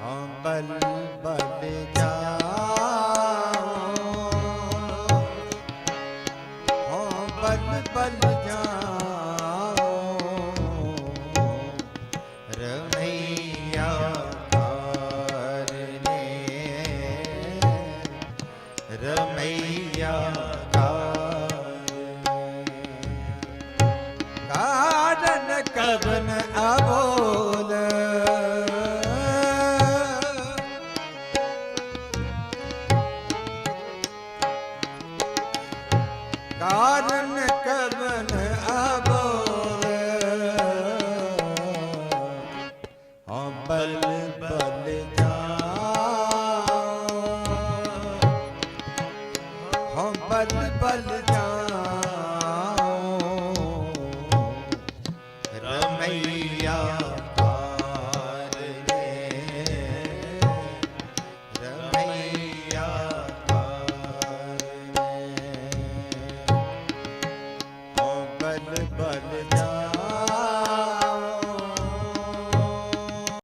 ਹਾਂ ਬਲ ਬਲ ਜਾਓ ਹਾਂ ਬਲ ਜਾਓ ਰਮਈਆ ਕਰਨੇ ਰਮਈਆ ਕਾਰਨ ਕਾਰਨ ਕਬਨ ਅਬੋਲ? ਹਾਂ ਬਲ ਬਲ ਜਾ ਹਾਂ ਬਲ ਬਲ ਜਾਓ ਕਾਰਨੇ